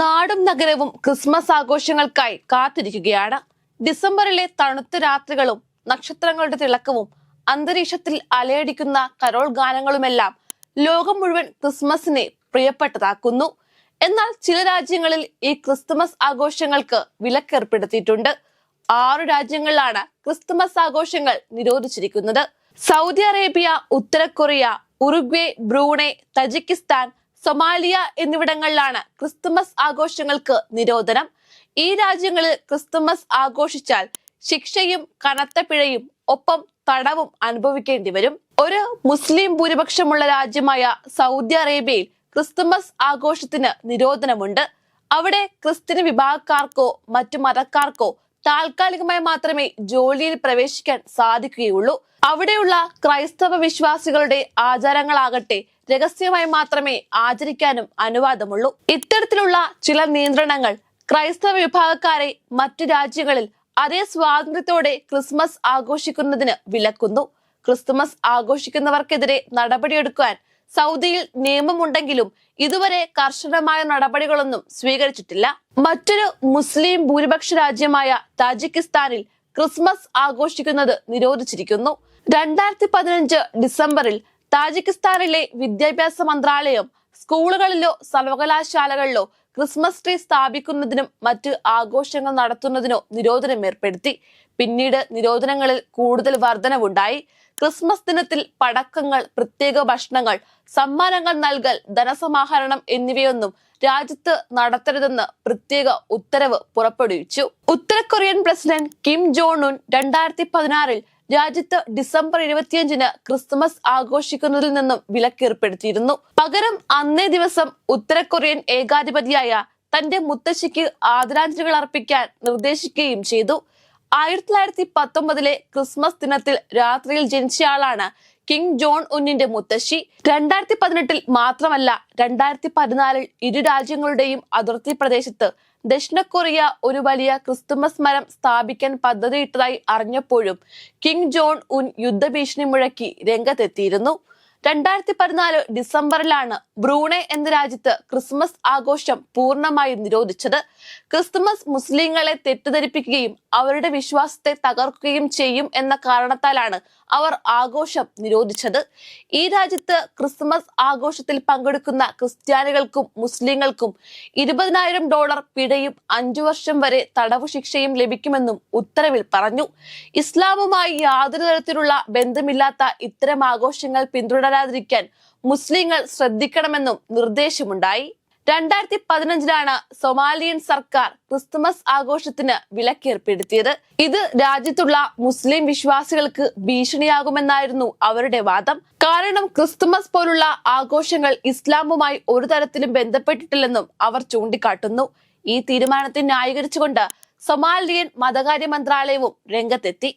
നാടും നഗരവും ക്രിസ്മസ് ആഘോഷങ്ങൾക്കായി കാത്തിരിക്കുകയാണ്. ഡിസംബറിലെ തണുത്ത രാത്രികളും നക്ഷത്രങ്ങളുടെ തിളക്കവും അന്തരീക്ഷത്തിൽ അലയടിക്കുന്ന കരോൾ ഗാനങ്ങളുമെല്ലാം ലോകം മുഴുവൻ ക്രിസ്മസിനെ പ്രിയപ്പെട്ടതാക്കുന്നു. എന്നാൽ ചില രാജ്യങ്ങളിൽ ഈ ക്രിസ്തുമസ് ആഘോഷങ്ങൾക്ക് വിലക്കേർപ്പെടുത്തിയിട്ടുണ്ട്. ആറു രാജ്യങ്ങളിലാണ് ക്രിസ്തുമസ് ആഘോഷങ്ങൾ നിരോധിച്ചിരിക്കുന്നത്. സൗദി അറേബ്യ ഉത്തര Korea Uruguay Brunei Tajikistan Somalia എന്നിവിടങ്ങളിലാണ് ക്രിസ്തുമസ് ആഘോഷങ്ങൾക്ക് നിരോധനം. ഈ രാജ്യങ്ങളിൽ ക്രിസ്തുമസ് ആഘോഷിച്ചാൽ ശിക്ഷയും കനത്ത പിഴയും ഒപ്പം തടവും അനുഭവിക്കേണ്ടി വരും. ഒരു മുസ്ലിം ഭൂരിപക്ഷമുള്ള രാജ്യമായ സൗദി അറേബ്യയിൽ ക്രിസ്തുമസ് ആഘോഷത്തിന് നിരോധനമുണ്ട്. അവിടെ ക്രിസ്ത്യൻ വിഭാഗക്കാർക്കോ മറ്റു മതക്കാർക്കോ താൽക്കാലികമായി മാത്രമേ ജോലിയിൽ പ്രവേശിക്കാൻ സാധിക്കുകയുള്ളൂ. അവിടെയുള്ള ക്രൈസ്തവ വിശ്വാസികളുടെ ആചാരങ്ങളാകട്ടെ രഹസ്യമായി മാത്രമേ ആചരിക്കാനും അനുവാദമുള്ളൂ. ഇത്തരത്തിലുള്ള ചില നിയന്ത്രണങ്ങൾ ക്രൈസ്തവ വിഭാഗക്കാരെ മറ്റു രാജ്യങ്ങളിൽ അതേ സ്വാതന്ത്ര്യത്തോടെ ക്രിസ്മസ് ആഘോഷിക്കുന്നതിന് വിലക്കുന്നു. ക്രിസ്തുമസ് ആഘോഷിക്കുന്നവർക്കെതിരെ നടപടിയെടുക്കാൻ സൗദിയിൽ നിയമമുണ്ടെങ്കിലും ഇതുവരെ കർശനമായ നടപടികളൊന്നും സ്വീകരിച്ചിട്ടില്ല. മറ്റൊരു മുസ്ലിം ഭൂരിപക്ഷ രാജ്യമായ താജിക്കിസ്ഥാനിൽ ക്രിസ്മസ് ആഘോഷിക്കുന്നത് നിരോധിച്ചിരിക്കുന്നു. രണ്ടായിരത്തി പതിനഞ്ച് ഡിസംബറിൽ താജിക്കിസ്ഥാനിലെ വിദ്യാഭ്യാസ മന്ത്രാലയം സ്കൂളുകളിലോ സർവകലാശാലകളിലോ ക്രിസ്മസ് ട്രീ സ്ഥാപിക്കുന്നതിനും മറ്റ് ആഘോഷങ്ങൾ നടത്തുന്നതിനോ നിരോധനം ഏർപ്പെടുത്തി. പിന്നീട് നിരോധനങ്ങളിൽ കൂടുതൽ വർധനവുണ്ടായി. ക്രിസ്മസ് ദിനത്തിൽ പടക്കങ്ങൾ പ്രത്യേക ഭക്ഷണങ്ങൾ സമ്മാനങ്ങൾ നൽകൽ ധനസമാഹരണം എന്നിവയൊന്നും രാജ്യത്ത് നടത്തരുതെന്ന് പ്രത്യേക ഉത്തരവ് പുറപ്പെടുവിച്ചു. ഉത്തര Korean president Kim Jong Un രണ്ടായിരത്തി പതിനാറിൽ രാജ്യത്ത് ഡിസംബർ ഇരുപത്തിയഞ്ചിന് ക്രിസ്മസ് ആഘോഷിക്കുന്നതിൽ നിന്നും വിലക്കേർപ്പെടുത്തിയിരുന്നു. പകരം അന്നേ ദിവസം ഉത്തര കൊറിയൻ ഏകാധിപതിയായ തന്റെ മുത്തശ്ശിക്ക് ആദരാഞ്ജലികൾ അർപ്പിക്കാൻ നിർദ്ദേശിക്കുകയും ചെയ്തു. ആയിരത്തി തൊള്ളായിരത്തി പത്തൊമ്പതിലെ ക്രിസ്മസ് ദിനത്തിൽ രാത്രിയിൽ ജനിച്ചയാളാണ് കിങ് ജോൺ ഉന്നിന്റെ മുത്തശ്ശി. രണ്ടായിരത്തി പതിനെട്ടിൽ മാത്രമല്ല രണ്ടായിരത്തി പതിനാലിൽ ഇരു രാജ്യങ്ങളുടെയും അതിർത്തി പ്രദേശത്ത് ദക്ഷിണ കൊറിയ ഒരു വലിയ ക്രിസ്തുമസ് മരം സ്ഥാപിക്കാൻ പദ്ധതിയിട്ടതായി അറിഞ്ഞപ്പോഴും കിങ് ജോൺ ഉൻ യുദ്ധഭീഷണി മുഴക്കി രംഗത്തെത്തിയിരുന്നു. രണ്ടായിരത്തി പതിനാല് ഡിസംബറിലാണ് ബ്രൂണെ എന്ന രാജ്യത്ത് ക്രിസ്മസ് ആഘോഷം പൂർണമായും നിരോധിച്ചത്. ക്രിസ്മസ് മുസ്ലിങ്ങളെ തെറ്റിദ്ധരിപ്പിക്കുകയും അവരുടെ വിശ്വാസത്തെ തകർക്കുകയും ചെയ്യും എന്ന കാരണത്താലാണ് അവർ ആഘോഷം നിരോധിച്ചത്. ഈ രാജ്യത്ത് ക്രിസ്മസ് ആഘോഷത്തിൽ പങ്കെടുക്കുന്ന ക്രിസ്ത്യാനികൾക്കും മുസ്ലിങ്ങൾക്കും ഇരുപതിനായിരം ഡോളർ പിഴയും അഞ്ചു വർഷം വരെ തടവു ശിക്ഷയും ലഭിക്കുമെന്നും ഉത്തരവിൽ പറഞ്ഞു. ഇസ്ലാമുമായി യാതൊരു തരത്തിലുള്ള ബന്ധമില്ലാത്ത ഇത്തരം ആഘോഷങ്ങൾ പിന്തുടരാതിരിക്കാൻ മുസ്ലിങ്ങൾ ശ്രദ്ധിക്കണമെന്നും നിർദ്ദേശമുണ്ടായി. രണ്ടായിരത്തി പതിനഞ്ചിലാണ് സൊമാലിയൻ സർക്കാർ ക്രിസ്തുമസ് ആഘോഷത്തിന് വിലക്കേർപ്പെടുത്തിയത്. ഇത് രാജ്യത്തുള്ള മുസ്ലിം വിശ്വാസികൾക്ക് ഭീഷണിയാകുമെന്നായിരുന്നു അവരുടെ വാദം. കാരണം ക്രിസ്തുമസ് പോലുള്ള ആഘോഷങ്ങൾ ഇസ്ലാമുമായി ഒരു തരത്തിലും ബന്ധപ്പെട്ടിട്ടില്ലെന്നും അവർ ചൂണ്ടിക്കാട്ടുന്നു. ഈ തീരുമാനത്തെ ന്യായീകരിച്ചുകൊണ്ട് സൊമാലിയൻ മതകാര്യ മന്ത്രാലയവും രംഗത്തെത്തി.